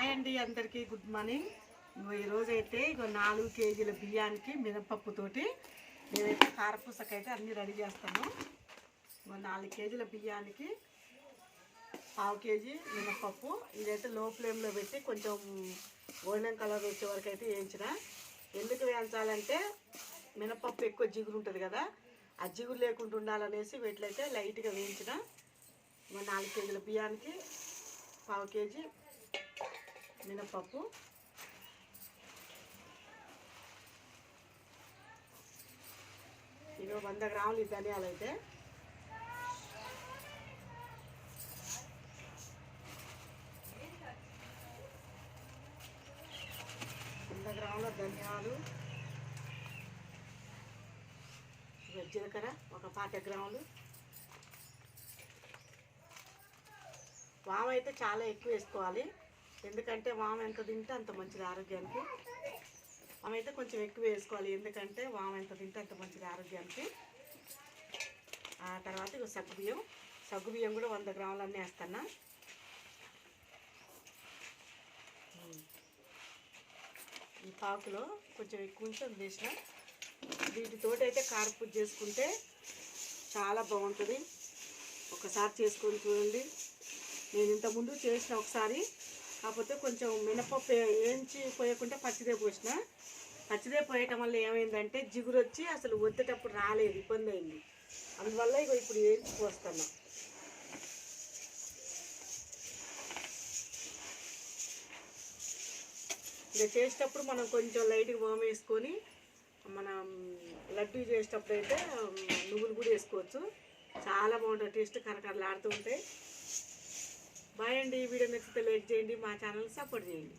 Hi అండి అందరికీ good morning ఇగో ఈరోజు అయితే ఇగో నాలుగు కేజీల బియ్యానికి మినపప్పుతోటి నేనైతే కారపూసకైతే అన్నీ రెడీ చేస్తాను ఇంకో నాలుగు కేజీల బియ్యానికి పావు కేజీ మినపప్పు ఇదైతే లో ఫ్లేమ్లో పెట్టి కొంచెం గోల్డెన్ కలర్ వచ్చే వరకు అయితే వేయించిన. ఎందుకు వేయించాలంటే మినపప్పు ఎక్కువ జిగురు ఉంటుంది కదా ఆ జిగురు లేకుండా ఉండాలనేసి అయితే లైట్గా వేయించిన. నాలుగు కేజీల బియ్యానికి పావు కేజీ మినపప్పు ఇవి వంద గ్రాములు ఈ ధనియాలు అయితే. వంద గ్రాముల ధనియాలు. జీలకర్ర ఒక పాత గ్రాములు. వామ అయితే చాలా ఎక్కువ వేసుకోవాలి. ఎందుకంటే వామ ఎంత తింటే అంత మంచిది ఆరోగ్యానికి. వామ అయితే కొంచెం ఎక్కువ వేసుకోవాలి. ఎందుకంటే వామ ఎంత తింటే అంత మంచిది ఆరోగ్యానికి. ఆ తర్వాత ఇక సగ్గుబియ్యం సగ్గుబియ్యం కూడా వంద గ్రాములు అన్నీ వేస్తాను. ఈ పాకులో కొంచెం ఎక్కువ ఉంచి వేసిన. వీటితోటి అయితే కారపూజ చేసుకుంటే చాలా బాగుంటుంది. ఒకసారి చేసుకొని చూడండి. నేను ఇంతకుముందు చేసిన ఒకసారి కాకపోతే కొంచెం మినపప్పు వేయించి పోయకుండా పచ్చిదే పోసిన. పచ్చిదే పోయటం వల్ల ఏమైందంటే జిగురు వచ్చి అసలు వద్దేటప్పుడు రాలేదు ఇబ్బంది అయింది. అందువల్ల ఇగో ఇప్పుడు వేయించి పోస్తాను ఇక చేసేటప్పుడు మనం కొంచెం లైట్గా వామ్ వేసుకొని మనం లడ్డూ చేసేటప్పుడు అయితే నువ్వులు కూడా వేసుకోవచ్చు. చాలా బాగుంటుంది టేస్ట్ కరకరలాడుతూ ఉంటాయి. బాయ్ అండి ఈ వీడియో నచ్చితే లైక్ చేయండి మా ఛానల్ సపోర్ట్ చేయండి